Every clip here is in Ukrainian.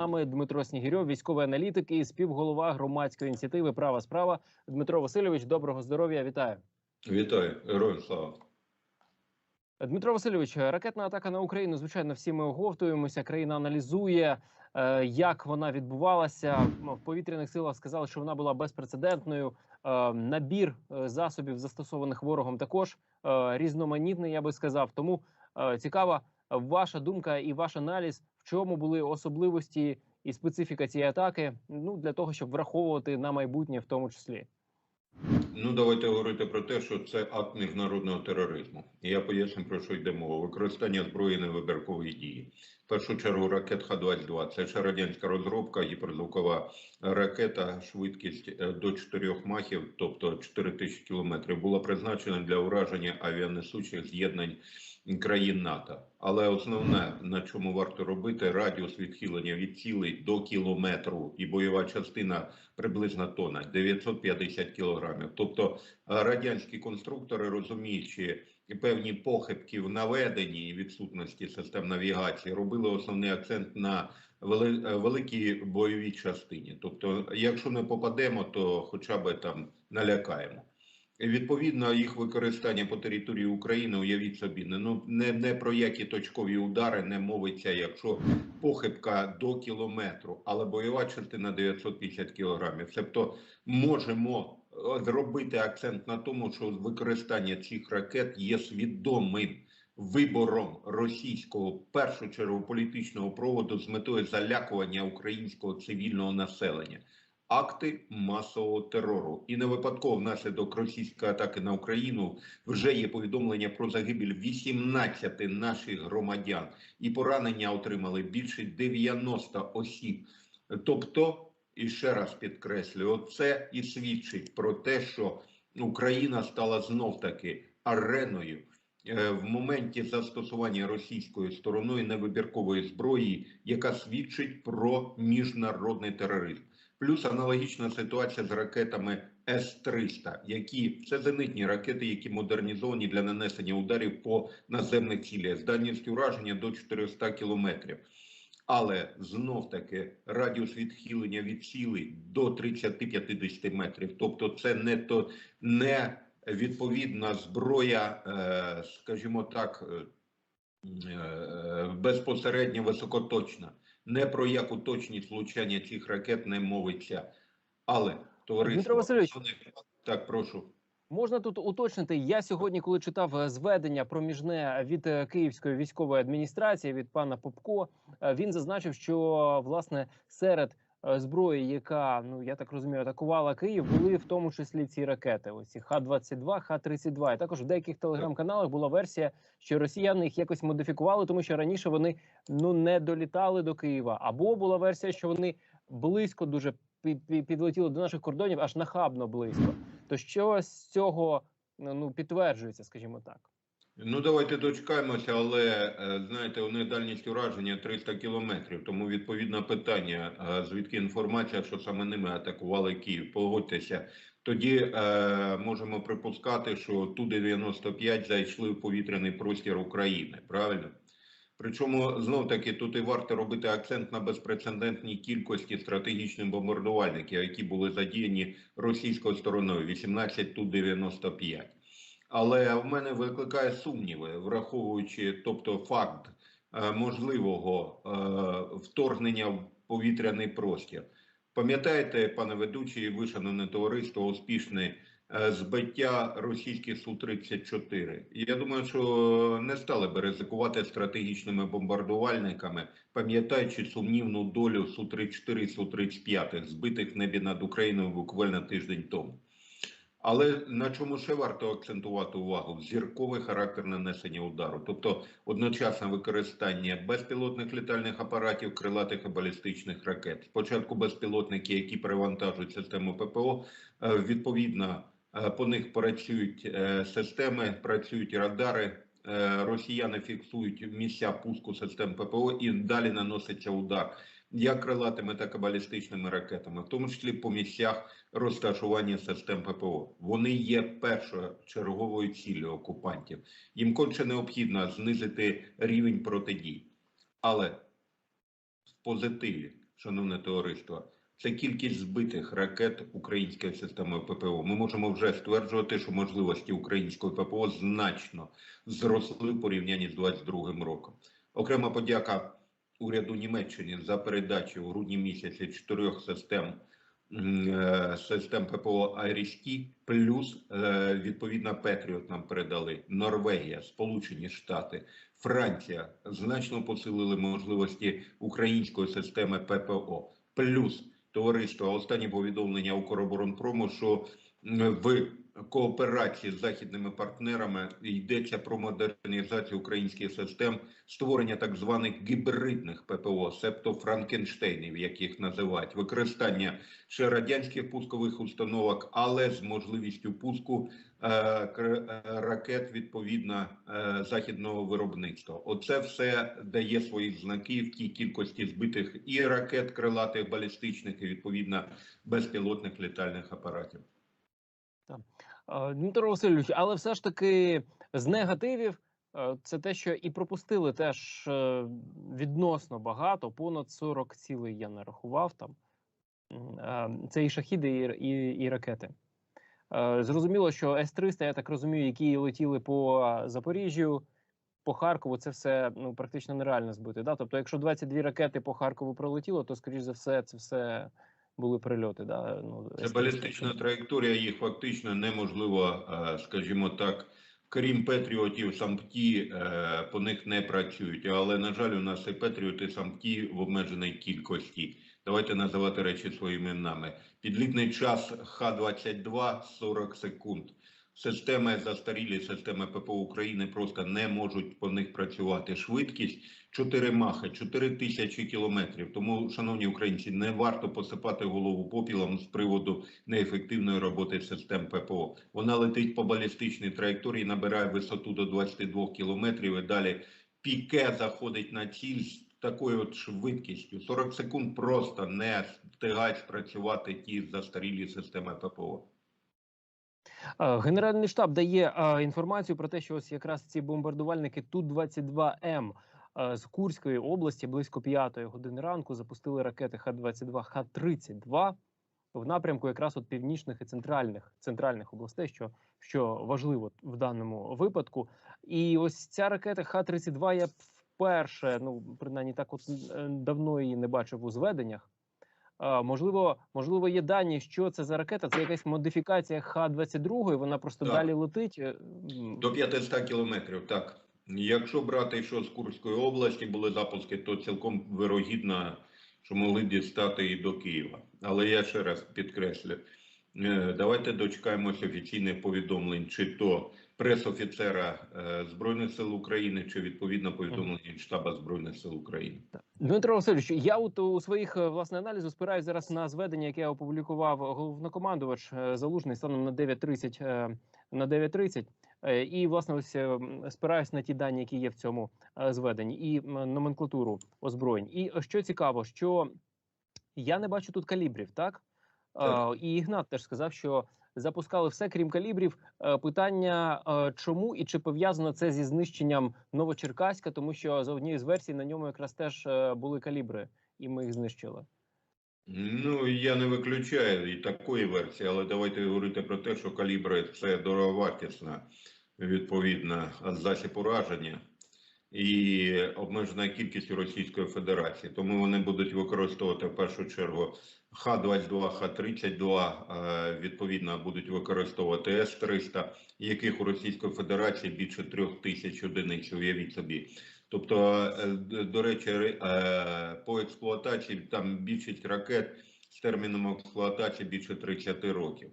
нами Дмитро Снігірьов, військовий аналітик і співголова громадської ініціативи Права справа. Дмитро Васильович, доброго здоров'я. Вітаю. Вітаю, героям слава. Дмитро Васильович, ракетна атака на Україну. Звичайно, всі ми оговтуємося. Країна аналізує, е, як вона відбувалася. В повітряних силах сказали, що вона була безпрецедентною. Е, Набір е, засобів, застосованих ворогом, також різноманітний, я би сказав. Тому цікава ваша думка і ваш аналіз, в чому були особливості і специфіка цієї атаки. Ну для того, щоб враховувати на майбутнє, в тому числі. Ну, давайте говорити про те, що це акт міжнародного тероризму. І я поясню, про що йде мова. Використання зброї невибіркової дії. Першу чергу ракет Х-22. Це ще радянська розробка, гіперзвукова ракета, швидкість е, до 4 махів, тобто 4000 кілометрів, була призначена для ураження авіанесучих з'єднань країн НАТО. Але основне, на чому варто робити, радіус відхилення від цілей до кілометру і бойова частина приблизно тонна 950 кілограмів. Тобто е, радянські конструктори, розуміючи певні похибки в наведенні і відсутності систем навігації, робили основний акцент на е, великій бойовій частині. Тобто, якщо не попадемо, то хоча б там налякаємо. Відповідно, їх використання по території України, уявіть собі, не, ну, не, не про які точкові удари не мовиться, якщо похибка до кілометру, але бойова частина 950 кілограмів. Тобто можемо зробити акцент на тому, що використання цих ракет є свідомим вибором російського чергу політичного проводу з метою залякування українського цивільного населення. Акти масового терору і не випадково внаслідок російської атаки на Україну вже є повідомлення про загибель 18 наших громадян і поранення отримали більше 90 осіб. Тобто, і ще раз підкреслюю, це і свідчить про те, що Україна стала знов таки ареною е, в моменті застосування російською стороною невибіркової зброї, яка свідчить про міжнародний тероризм. Плюс аналогічна ситуація з ракетами С-300, які це зенитні ракети, які модернізовані для нанесення ударів по наземних цілях з ураження до 400 кілометрів. Але знов таки радіус відхилення від цілей до 30-50 метрів. Тобто, це не то не відповідна зброя, е, скажімо так, е, е, безпосередньо високоточна. Не про яку точність влучання цих ракет не мовиться. Але товариство Васильович. так, прошу. Можна тут уточнити. Я сьогодні, коли читав е, зведення проміжне від е, Київської військової адміністрації від пана Попко, е, він зазначив, що власне серед зброї, яка ну я так розумію, атакувала Київ, були в тому числі ці ракети. Ось ці Х-22, Х-32. І також в деяких телеграм-каналах була версія, що росіяни їх якось модифікували, тому що раніше вони ну не долітали до Києва. Або була версія, що вони близько дуже пі- пі- до наших кордонів, аж нахабно близько. То що з цього ну ну, підтверджується, скажімо так. Ну, давайте дочекаємося, але е, знаєте, у них дальність ураження 300 кілометрів. Тому відповідне питання, е, звідки інформація, що саме ними атакували Київ. Погодьтеся. Тоді е, можемо припускати, що ту 95 зайшли в повітряний простір України. Правильно? Причому знов таки тут і варто робити акцент на безпрецедентній кількості стратегічних бомбардувальників, які були задіяні російською стороною 18 ту 95 але в мене викликає сумніви, враховуючи, тобто факт е, можливого е, вторгнення в повітряний простір. Пам'ятаєте, пане ведучий, ви, шановне товариство, успішне е, збиття російських Су-34. Я думаю, що не стали би ризикувати стратегічними бомбардувальниками, пам'ятаючи сумнівну долю Су-34 Су-35, збитих в небі над Україною буквально тиждень тому. Але на чому ще варто акцентувати увагу? Зірковий характер нанесення удару, тобто одночасне використання безпілотних літальних апаратів, крилатих і балістичних ракет. Спочатку безпілотники, які перевантажують систему ППО, е, відповідно е, по них працюють е, системи, працюють радари. е, Росіяни фіксують місця пуску систем ППО і далі наноситься удар як крилатими, так і балістичними ракетами, в тому числі по місцях розташування систем ППО. Вони є першочерговою ціллю окупантів. Їм конче необхідно знизити рівень протидій. Але в позитиві шановне товариство, це кількість збитих ракет українською системою ППО. Ми можемо вже стверджувати, що можливості української ППО значно зросли в порівнянні з 22 роком. Окрема подяка уряду Німеччини за передачу у грудні місяці чотирьох систем е, систем ППО Айріс-Т, плюс е, відповідно Петріот нам передали Норвегія, Сполучені Штати, Франція значно посилили можливості української системи ППО. Плюс товариство останні повідомлення Укроборонпрому, що в кооперації з західними партнерами йдеться про модернізацію українських систем, створення так званих гібридних ППО, себто Франкенштейнів, як їх називають, використання ще радянських пускових установок, але з можливістю пуску е, е, ракет відповідно е, західного виробництва. Оце все дає свої знаки в тій кількості збитих і ракет крилатих балістичних, і відповідно безпілотних літальних апаратів. Е, Дмитро Васильович, але все ж таки з негативів е, це те, що і пропустили теж е, відносно багато, понад 40 цілей я нарахував там. Це і шахіди, і, і, і ракети. Зрозуміло, що С-300, я так розумію, які летіли по Запоріжжю, по Харкову, це все ну, практично нереально збити. Да? Тобто, якщо 22 ракети по Харкову пролетіло, то, скоріш за все, це все були прильоти. Да? Ну, Це балістична траєкторія, їх фактично неможливо, е, скажімо так, крім Петріотів, сампті е, по них не працюють. Але, на жаль, у нас і Петріоти, сампті в обмеженій кількості. Давайте називати речі своїми іменами. Підлітний час Х-22 – 40 секунд. Системи застарілі, системи ППО України просто не можуть по них працювати. Швидкість 4 махи, 4 тисячі кілометрів. Тому, шановні українці, не варто посипати голову попілом з приводу неефективної роботи систем ППО. Вона летить по балістичній траєкторії, набирає висоту до 22 кілометрів і далі піке заходить на ціль такою от швидкістю. 40 секунд просто не встигають спрацювати ті застарілі системи ППО. Е, Генеральний штаб дає е, інформацію про те, що ось якраз ці бомбардувальники Ту-22М е, з Курської області близько 5 години ранку запустили ракети Х-22, Х-32 в напрямку якраз от північних і центральних центральних областей, що, що важливо в даному випадку. І ось ця ракета Х-32 я вперше, ну принаймні так от давно її не бачив у зведеннях. Можливо, можливо, є дані, що це за ракета. Це якась модифікація Х-22, вона просто Так. далі летить. е, До 500 кілометрів, так. Якщо брати, що з Курської області були запуски, то цілком вирогідно, що могли дістати і до Києва. Але я ще раз підкреслю, е, давайте дочекаємося офіційних повідомлень, чи то пресофіцера е, Збройних сил України, чи відповідно повідомлень штаба Збройних сил України. Дмитро Васильович, я от у своїх е, власне аналізу спираюсь зараз на зведення, яке опублікував головнокомандувач е, залужний станом на 9.30 е, на 9.30. Е, І власне ось спираюсь на ті дані, які є в цьому зведенні, і номенклатуру озброєнь. І що цікаво, що я не бачу тут калібрів, так? Так. І Ігнат теж сказав, що запускали все крім калібрів. Е, Питання, е, чому і чи пов'язано це зі знищенням Новочеркаська, тому що за однією з версій на ньому якраз теж е, були калібри, і ми їх знищили. Ну, я не виключаю і такої версії, але давайте говорити про те, що калібри це дороговартісна, відповідна засіб ураження і обмежена кількістю Російської Федерації. Тому вони будуть використовувати в першу чергу Х-22, Х-32, е, відповідно будуть використовувати С-300, яких у Російської Федерації більше трьох тисяч одиниць, уявіть собі. Тобто, е, до речі, е, по експлуатації там більшість ракет з терміном експлуатації більше 30 років.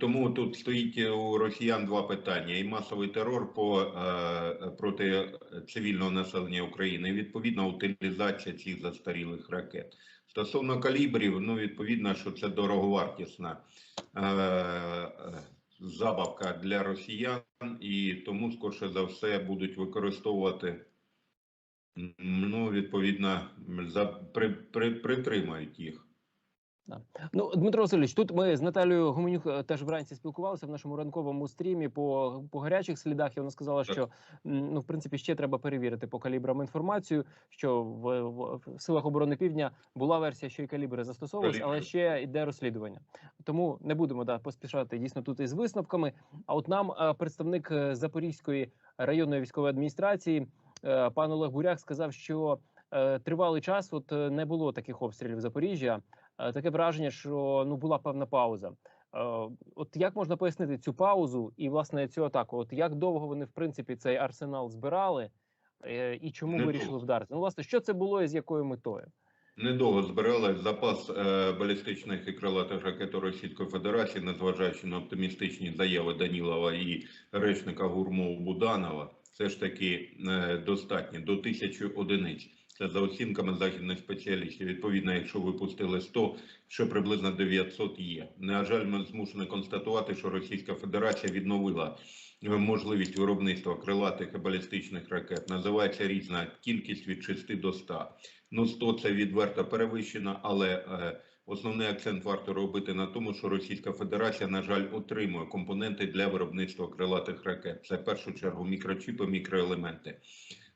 Тому тут стоїть у росіян два питання: і масовий терор по, проти цивільного населення України, і відповідно утилізація цих застарілих ракет. Стосовно калібрів, ну відповідно, що це дороговартісна е, забавка для росіян, і тому, скорше за все, будуть використовувати. Ну, відповідно, за, при, при, притримають їх. Ну, Дмитро Васильович, тут ми з Наталією Гуменюк е, теж вранці спілкувалися в нашому ранковому стрімі по, по гарячих слідах. І вона сказала, що ну, в принципі, ще треба перевірити по калібрам інформацію. Що в, в, в силах оборони півдня була версія, що і калібри застосовувалися, але ще йде розслідування. Тому не будемо да поспішати дійсно тут із висновками. А от нам е, представник е, Запорізької районної військової адміністрації пан Олег Буряк сказав, що тривалий час от не було таких обстрілів Запоріжжя. Е, Таке враження, що ну була певна пауза. Е, От як можна пояснити цю паузу і власне цю атаку? От як довго вони в принципі цей арсенал збирали, е, і чому Не вирішили довго. вдарити? Ну, власне, що це було і з якою метою? Недовго збирали запас е, балістичних і крилатих ракет Російської Федерації, незважаючи на оптимістичні заяви Данілова і речника Гурмова Буданова, все ж таки е, достатньо до тисячі одиниць. Це за оцінками західних спеціалістів. Відповідно, якщо випустили 100, що приблизно 900 є. На жаль, ми змушені констатувати, що Російська Федерація відновила можливість виробництва крилатих і балістичних ракет. Називається різна кількість від 6 до 100. Ну, 100 це відверто перевищено, але е, основний акцент варто робити на тому, що Російська Федерація, на жаль, отримує компоненти для виробництва крилатих ракет. Це в першу чергу мікрочіпи, мікроелементи.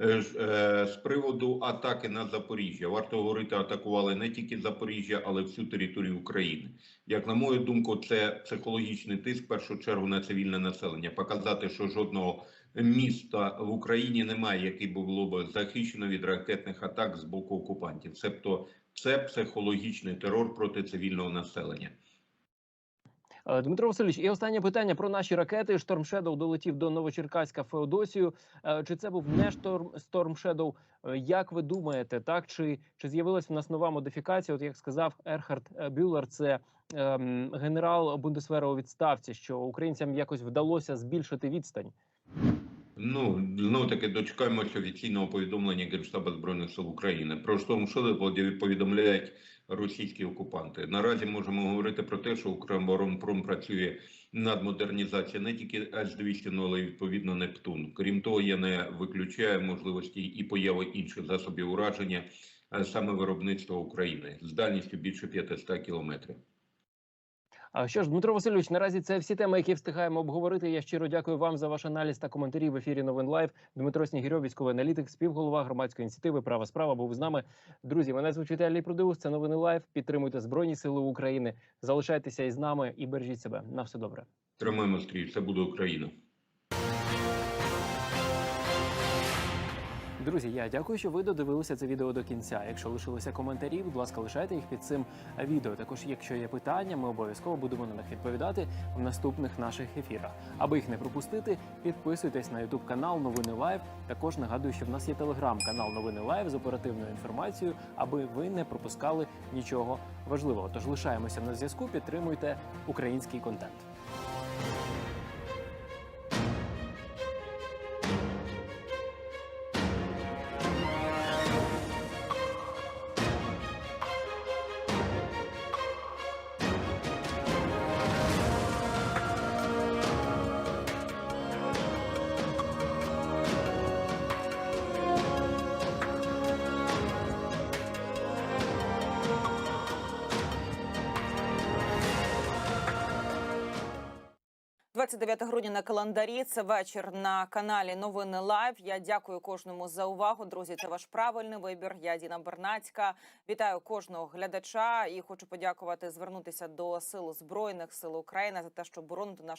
Е, е, З приводу атаки на Запоріжжя варто говорити, атакували не тільки Запоріжжя, але всю територію України. Як на мою думку, це психологічний тиск в першу чергу на цивільне населення. Показати, що жодного міста в Україні немає, який було б захищено від ракетних атак з боку окупантів. Себто це психологічний терор проти цивільного населення. Е, Дмитро Васильович, і останнє питання про наші ракети. Шторм Shadow долетів до Новочеркаська Феодосію. Е, Чи це був не шторм Shadow? Е, Як ви думаєте, так чи, чи з'явилась в нас нова модифікація? От як сказав Ерхард е, Бюллер, це ем, генерал Бундесвера у відставці, що українцям якось вдалося збільшити відстань. Ну знову таки дочекаємося офіційного повідомлення Генштабу збройних сил України. Про Шелеподі повідомляють російські окупанти. Наразі можемо говорити про те, що Укроборонпром працює над модернізацією не тільки С-200, ну, але й відповідно Нептун. Крім того, я не виключаю можливості і появи інших засобів ураження е, саме виробництва України з дальністю більше 500 кілометрів. Що ж, Дмитро Васильович, наразі це всі теми, які встигаємо обговорити. Я щиро дякую вам за ваш аналіз та коментарі в ефірі Новин Лайв. Дмитро Снігірьов, військовий аналітик, співголова громадської ініціативи Права справа був з нами. Друзі, мене звуть Віталій Продеус. Це новини Лайв. Підтримуйте Збройні Сили України. Залишайтеся із нами і бережіть себе. На все добре. Тримаємо стрій, це буде Україна. Друзі, я дякую, що ви додивилися це відео до кінця. Якщо лишилися коментарі, будь ласка, лишайте їх під цим відео. Також, якщо є питання, ми обов'язково будемо на них відповідати в наступних наших ефірах. Аби їх не пропустити, підписуйтесь на YouTube канал Новини Лайв. Також нагадую, що в нас є телеграм-канал Новини Лайв з оперативною інформацією, аби ви не пропускали нічого важливого. Тож лишаємося на зв'язку, підтримуйте український контент. – 29 грудня на календарі. Це вечір на каналі Новини Лайв. Я дякую кожному за увагу. Друзі, це ваш правильний вибір. Я Діна Бернацька. Вітаю кожного глядача і хочу подякувати звернутися до сил збройних сил України за те, що боронити наш.